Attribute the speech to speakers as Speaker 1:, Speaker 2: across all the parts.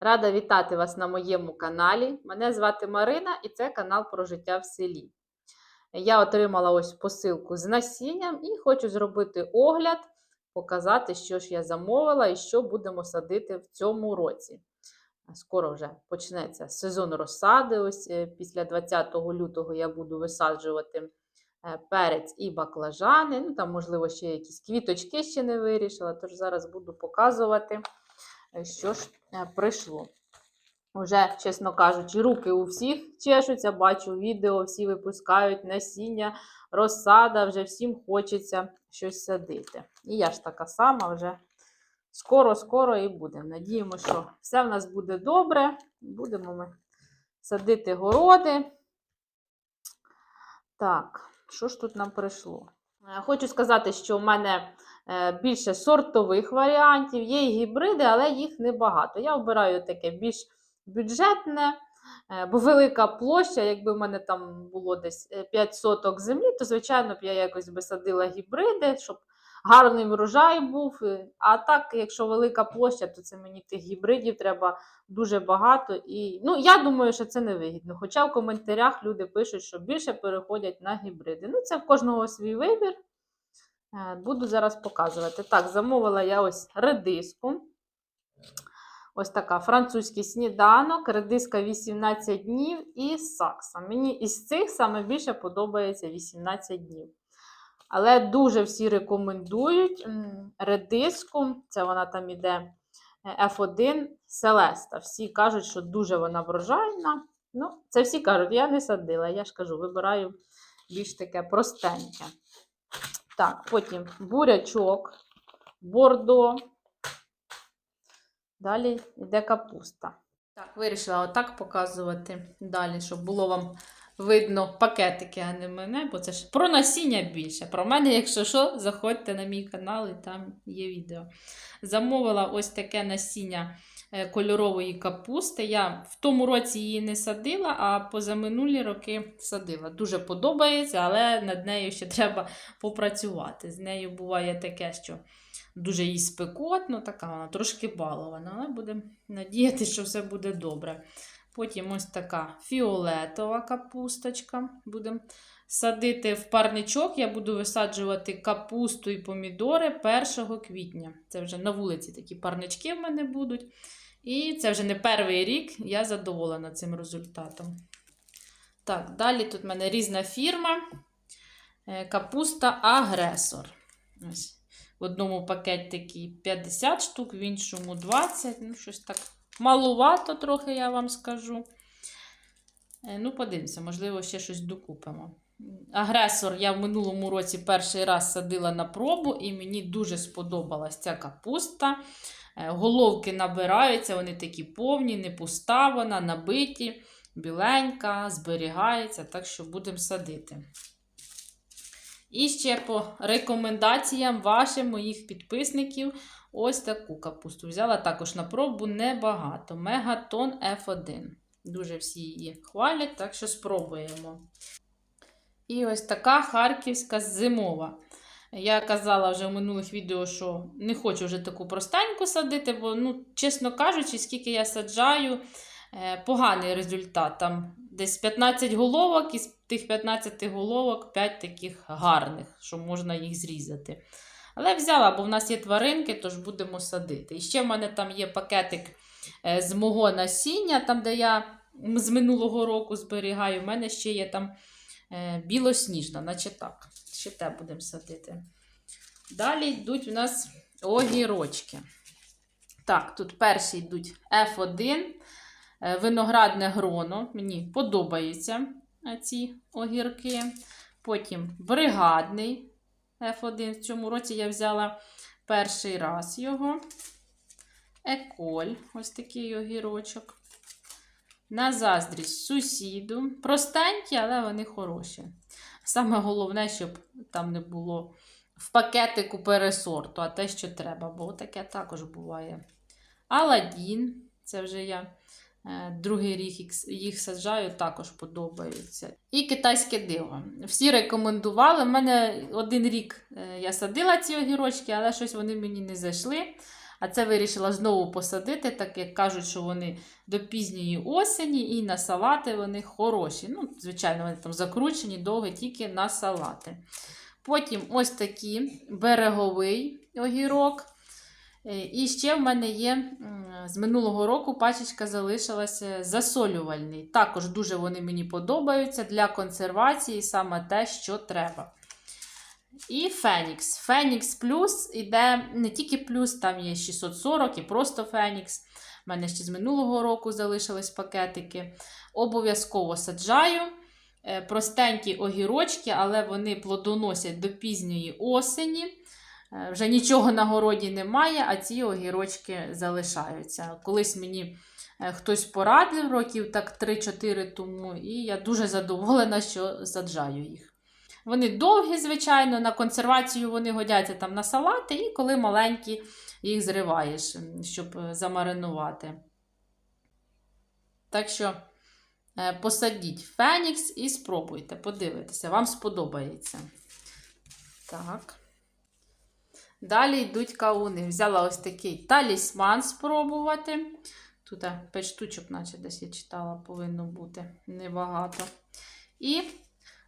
Speaker 1: Рада вітати вас на моєму каналі. Мене звати Марина і це канал про життя в селі. Я отримала ось посилку з насінням і хочу зробити огляд, показати, що ж я замовила і що будемо садити в цьому році. Скоро вже почнеться сезон розсади. Ось е, після 20 лютого я буду висаджувати е, перець і баклажани. Ну, там, можливо, ще якісь квіточки ще не вирішила, тож зараз буду показувати, що ж е, прийшло. Уже, чесно кажучи, руки у всіх чешуться, бачу відео, всі випускають насіння, розсада, вже всім хочеться щось садити. І я ж така сама вже скоро-скоро і будемо. Надіємося, що все в нас буде добре. Будемо ми садити городи. Так, що ж тут нам прийшло? Е, Хочу сказати, що в мене е, більше сортових варіантів, є і гібриди, але їх небагато. Я обираю таке більш бюджетне, е, бо велика площа, якби в мене там було десь е, 5 соток землі, то, звичайно, б я якось би садила гібриди, щоб гарний врожай був. Е, А так, якщо велика площа, то це мені тих гібридів треба дуже багато. І ну, я думаю, що це не вигідно. Хоча в коментарях люди пишуть, що більше переходять на гібриди. Ну, це в кожного свій вибір. Е, Буду зараз показувати. Так, замовила я ось редиску. Ось така французький сніданок, редиска 18 днів і сакса. Мені із цих саме більше подобається 18 днів. Але дуже всі рекомендують редиску, це вона там іде е, F1 Селеста. Всі кажуть, що дуже вона врожайна. Ну, це всі кажуть, я не садила, я ж кажу, вибираю більш таке простеньке. Так, потім бурячок, бордо. Далі йде капуста. Так, вирішила отак показувати далі, щоб було вам видно пакетики, а не мене, бо це ж про насіння більше. Про мене, якщо що, заходьте на мій канал і там є відео. Замовила ось таке насіння е, кольорової капусти. Я в тому році її не садила, а позаминулі роки садила. Дуже подобається, але над нею ще треба попрацювати. З нею буває таке, що дуже їй спекотно, така вона трошки балована, але будемо надіятися, що все буде добре. Потім ось така фіолетова капусточка. Будемо садити в парничок. Я буду висаджувати капусту і помідори 1 квітня. Це вже на вулиці такі парнички в мене будуть. І це вже не перший рік, я задоволена цим результатом. Так, далі тут в мене різна фірма. Е, Капуста агресор. Ось. В одному пакетикі 50 штук, в іншому 20. Ну, щось так малувато трохи, я вам скажу. Е, Ну, подивимося, можливо, ще щось докупимо. Агресор я в минулому році перший раз садила на пробу, і мені дуже сподобалась ця капуста. Е, Головки набираються, вони такі повні, не пуста вона, набиті, біленька, зберігається, так що будемо садити. І ще по рекомендаціям вашим, моїх підписників, ось таку капусту. Взяла також на пробу небагато. Мегатон F1. Дуже всі її хвалять, так що спробуємо. І ось така харківська зимова. Я казала вже в минулих відео, що не хочу вже таку простеньку садити, бо, ну, чесно кажучи, скільки я саджаю, е, поганий результат. Там десь 15 головок, із тих 15 головок 5 таких гарних, що можна їх зрізати. Але взяла, бо в нас є тваринки, тож будемо садити. І ще в мене там є пакетик е, з мого насіння, там, де я з минулого року зберігаю. У мене ще є там е, білосніжна, наче так. Ще те будемо садити. Далі йдуть у нас огірочки. Так, тут перші йдуть F1, е, виноградне гроно. Мені подобаються ці огірки. Потім бригадний F1. В цьому році я взяла перший раз його. Еколь, ось такий огірочок. На заздрість сусіду. Простенькі, але вони хороші. Саме головне, щоб там не було в пакетику пересорту, а те, що треба, бо таке також буває. Аладдін, це вже я другий рік їх, їх саджаю, також подобаються. І китайське диво. Всі рекомендували. У мене один рік е, я садила ці огірочки, але щось вони мені не зайшли. А це вирішила знову посадити, так як кажуть, що вони до пізньої осені і на салати вони хороші. Ну, звичайно, вони там закручені довго тільки на салати. Потім ось такий береговий огірок. Е, І ще в мене є з минулого року пачечка залишилася засолювальний. Також дуже вони мені подобаються для консервації саме те, що треба. І Фенікс. Фенікс плюс іде не тільки плюс, там є 640 і просто Фенікс. У мене ще з минулого року залишились пакетики. Обов'язково саджаю. Е, Простенькі огірочки, але вони плодоносять до пізньої осені. Е, Вже нічого на городі немає, а ці огірочки залишаються. Колись мені е, хтось порадив років так 3-4 тому, і я дуже задоволена, що саджаю їх. Вони довгі, звичайно, на консервацію вони годяться там на салати, і коли маленькі, їх зриваєш, щоб е, замаринувати. Так що посадіть Фенікс і спробуйте, подивитися, вам сподобається. Так. Далі йдуть кауни. Взяла ось такий талісман спробувати. Тут 5 штучок, наче десь я читала, повинно бути небагато. І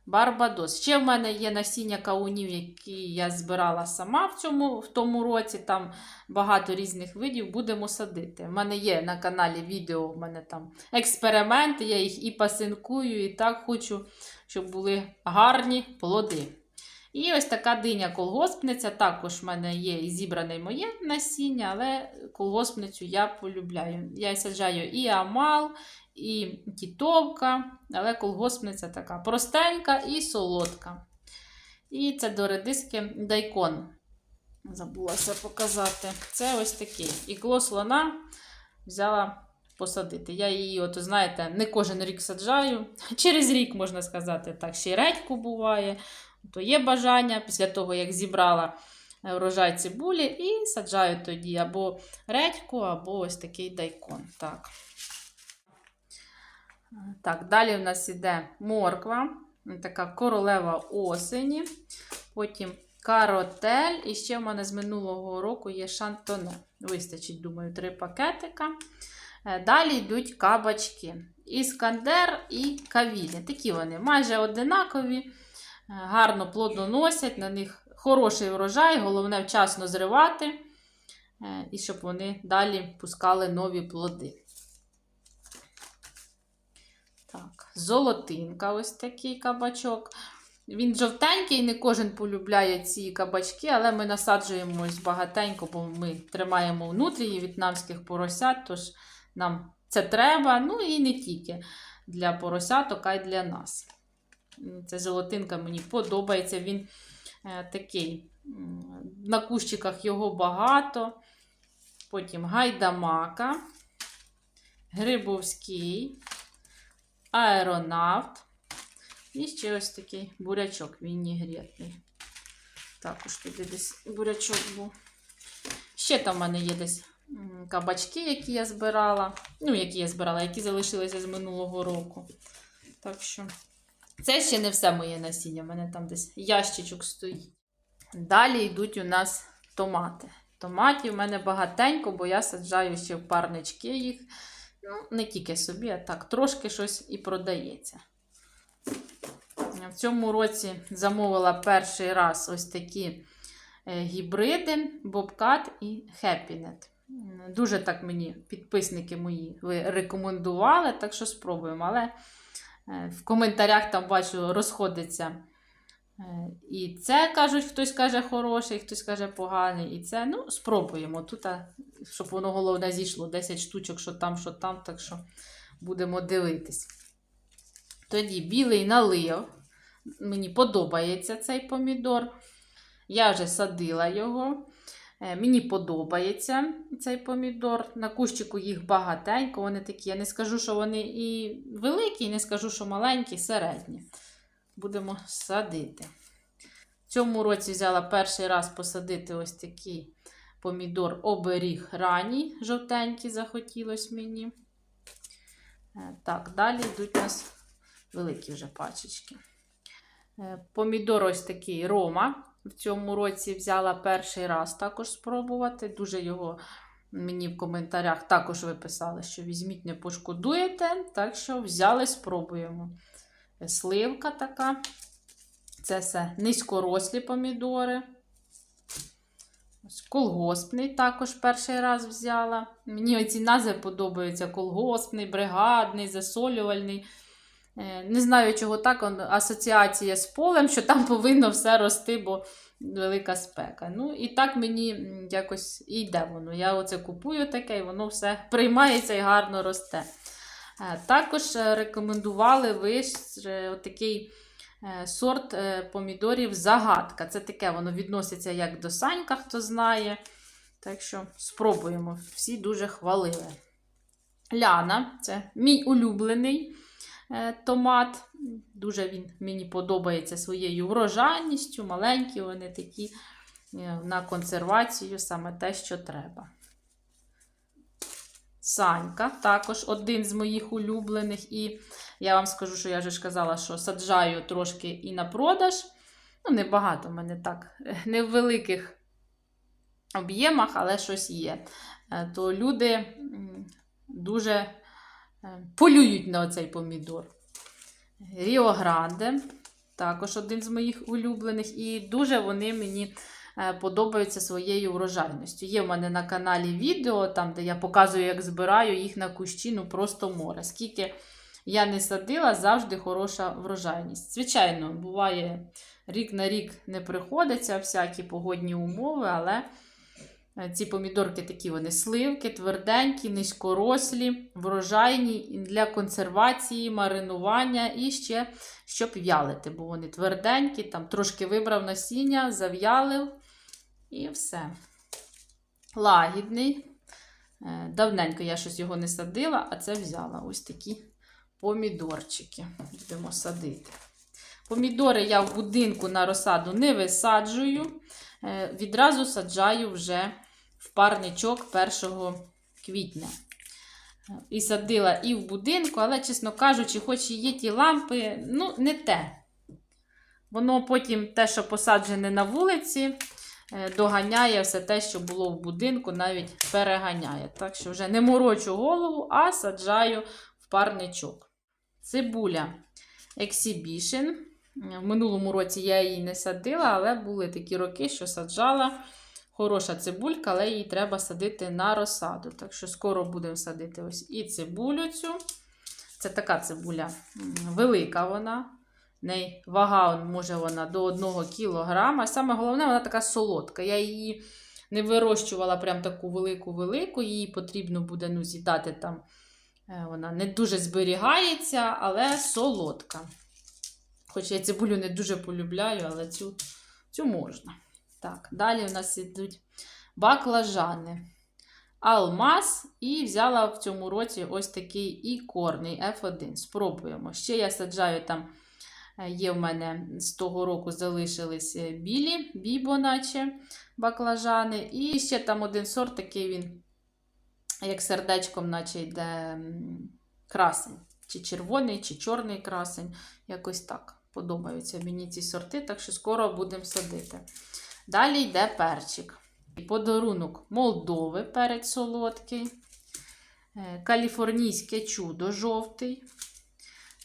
Speaker 1: Барбадос. Ще в мене є насіння каунів, які я збирала сама в, цьому, в тому році. Там багато різних видів будемо садити. У мене є на каналі відео, в мене там експерименти, я їх і пасинкую, і так хочу, щоб були гарні плоди. І ось така диня колгоспниця. Також в мене є і зібране моє насіння, але колгоспницю я полюбляю. Я саджаю і амал, і тітовка, але колгоспниця така простенька і солодка. І це до редиски дайкон. Забулася показати. Це ось такий. Ікло слона взяла посадити. Я її, от, знаєте, не кожен рік саджаю. Через рік, можна сказати, так, ще й редьку буває. То є бажання після того, як зібрала е, врожай цибулі, і саджаю тоді або редьку, або ось такий дайкон. Так. Так, далі в нас іде морква, така королева осені. Потім каротель. І ще в мене з минулого року є шантоне. Вистачить, думаю, три пакетика. Е, Далі йдуть кабачки. Іскандер і кавілі. Такі вони майже одинакові, е, гарно плодоносять, на них хороший врожай, головне вчасно зривати, е, і щоб вони далі пускали нові плоди. Так, золотинка, ось такий кабачок. Він жовтенький, не кожен полюбляє ці кабачки, але ми насаджуємо ось багатенько, бо ми тримаємо внутрі в'єтнамських поросят, тож нам це треба. Ну і не тільки для поросяток, а й для нас. Ця золотинка мені подобається. Він е, такий. На кущиках його багато. Потім гайдамака, грибовський, аеронавт. І ще ось такий бурячок вінігретний. Також туди десь бурячок був. Ще там в мене є десь кабачки, які я збирала. Ну, які я збирала, які залишилися з минулого року. Так що, це ще не все моє насіння. У мене там десь ящичок стоїть. Далі йдуть у нас томати. Томатів у мене багатенько, бо я саджаю ще в парнички їх. Ну, не тільки собі, а так, трошки щось і продається. В цьому році замовила перший раз ось такі е, гібриди Bobcat і Happynet. Дуже так мені підписники мої рекомендували, так що спробуємо. Але в коментарях там бачу, розходиться. Е, І це кажуть, хтось каже хороший, хтось каже поганий. І це, ну, спробуємо. Тут, щоб воно головне зійшло. 10 штучок, що там, що там, так що будемо дивитись. Тоді білий налив. Мені подобається цей помідор. Я вже садила його. Е, Мені подобається цей помідор. На кущику їх багатенько. Вони такі. Я не скажу, що вони і великі, і не скажу, що маленькі, середні. Будемо садити. В цьому році взяла перший раз посадити ось такий помідор оберіг ранній, жовтенький, захотілось мені. Е, Так, далі йдуть у нас великі вже пачечки. Е, Помідор ось такий Рома. В цьому році взяла перший раз також спробувати. Дуже його мені в коментарях також ви писали, що візьміть, не пошкодуєте. Так що взяли, спробуємо. Сливка така. Це все низькорослі помідори. Колгоспний також перший раз взяла. Мені оці назви подобаються: колгоспний, бригадний, засолювальний. Е, Не знаю, чого так, асоціація з полем, що там повинно все рости, бо велика спека. Ну, і так мені якось і йде воно. Я оце купую таке, і воно все приймається і гарно росте. Е, Також е, рекомендували ви е, сорт помідорів загадка. Це таке, воно відноситься як до санька, хто знає. Так що спробуємо. Всі дуже хвалили. Ляна це мій улюблений томат. Дуже він мені подобається своєю врожайністю. Маленькі вони такі е, на консервацію, саме те, що треба. Санька також один з моїх улюблених. І я вам скажу, що я вже ж казала, що саджаю трошки і на продаж. Ну, небагато в мене так, не в великих об'ємах, але щось є. Е, То люди дуже е, полюють на оцей помідор. Ріо Гранде, також один з моїх улюблених, і дуже вони мені е, подобаються своєю врожайністю. Є в мене на каналі відео, там, де я показую, як збираю їх на кущі, ну просто море. Скільки я не садила, завжди хороша врожайність. Звичайно, буває, рік на рік не приходиться всякі погодні умови, але ці помідорки такі вони сливки, тверденькі, низькорослі, врожайні для консервації, маринування і ще щоб в'ялити, бо вони тверденькі, там трошки вибрав насіння, зав'ялив і все. Лагідний. Е, Давненько я щось його не садила, а це взяла ось такі помідорчики. Будемо садити. Помідори я в будинку на розсаду не висаджую. Е, Відразу саджаю вже в парничок 1 квітня. І садила і в будинку, але, чесно кажучи, хоч і є ті лампи, ну, не те. Воно потім те, що посаджене на вулиці, е, доганяє все те, що було в будинку, навіть переганяє. Так що вже не морочу голову, а саджаю в парничок. Цибуля Exhibition. В минулому році я її не садила, але були такі роки, що саджала. Хороша цибулька, але її треба садити на розсаду. Так що скоро будемо садити ось і цибулю цю. Це така цибуля велика вона. Неї вага може вона до 1 кг. Саме головне, вона така солодка. Я її не вирощувала прям таку велику-велику, її потрібно буде ну, з'їдати там. Е, Вона не дуже зберігається, але солодка. Хоч я цибулю не дуже полюбляю, але цю, цю можна. Так, далі у нас ідуть баклажани. Алмаз і взяла в цьому році ось такий ікорний F1. Спробуємо. Ще я саджаю там, е, є в мене з того року залишились е, білі, бібо, наче баклажани. І ще там один сорт, такий він, як сердечком, наче йде красень. Чи червоний, чи чорний красень. Якось так. Подобаються мені ці сорти, так що скоро будемо садити. Далі йде перчик. Подарунок Молдови перець солодкий. Е, Каліфорнійське чудо жовтий.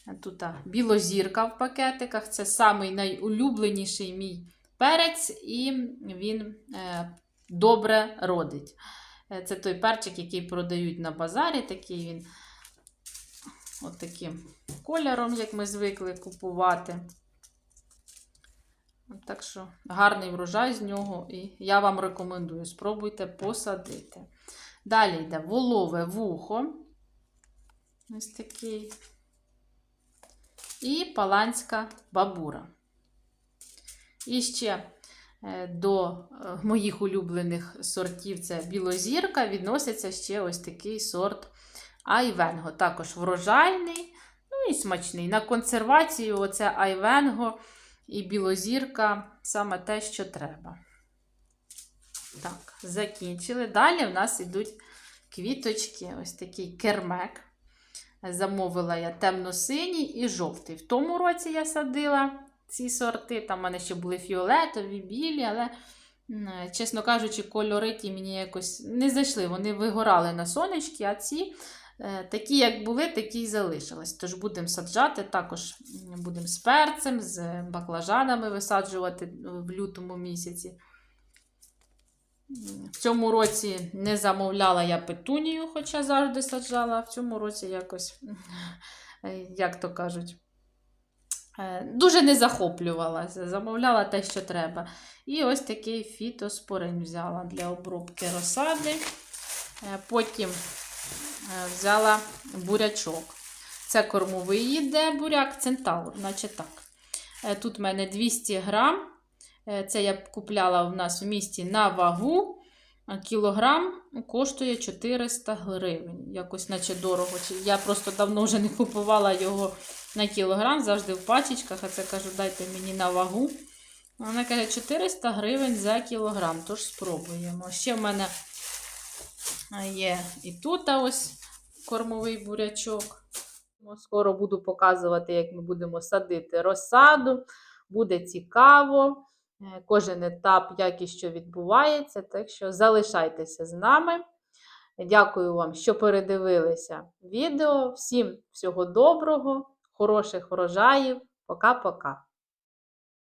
Speaker 1: Е, Тут білозірка в пакетиках. Це самий найулюбленіший мій перець, і він е, добре родить. Це той перчик, який продають на базарі. Такий він от таким кольором, як ми звикли купувати. Так що гарний врожай з нього, і я вам рекомендую, спробуйте посадити. Далі йде волове вухо. Ось такий. І паланська бабура. І ще е, до е, моїх улюблених сортів це білозірка, відноситься ще ось такий сорт айвенго. Також врожайний, ну і смачний. На консервацію оце айвенго і білозірка саме те, що треба. Так, закінчили. Далі в нас йдуть квіточки, ось такий кермек. Замовила я темно-синій і жовтий. В тому році я садила ці сорти. Там в мене ще були фіолетові, білі, але, чесно кажучи, кольори ті мені якось не зайшли. Вони вигорали на сонечки, а ці такі, як були, такі й залишились. Тож будемо саджати, також будемо з перцем, з баклажанами висаджувати в лютому місяці. В цьому році не замовляла я петунію, хоча завжди саджала. В цьому році якось, е, як то кажуть, е, дуже не захоплювалася. Замовляла те, що треба. І ось такий фітоспорин взяла для обробки розсади. Е, Потім е, взяла бурячок. Це кормовий йде буряк, центавр, наче так. Е, Тут в мене 200 грам. Е, Це я купляла в нас в місті на вагу. Кілограм коштує 400 гривень. Якось наче дорого. Я просто давно вже не купувала його на кілограм, завжди в пачечках, а це кажу, дайте мені на вагу. Вона каже 400 гривень за кілограм, тож спробуємо. Ще в мене є і тут ось кормовий бурячок. Скоро буду показувати, як ми будемо садити розсаду. Буде цікаво. Е, Кожен етап, як і що відбувається. Так що залишайтеся з нами. Дякую вам, що передивилися відео. Всім всього доброго, хороших врожаїв. Пока-пока.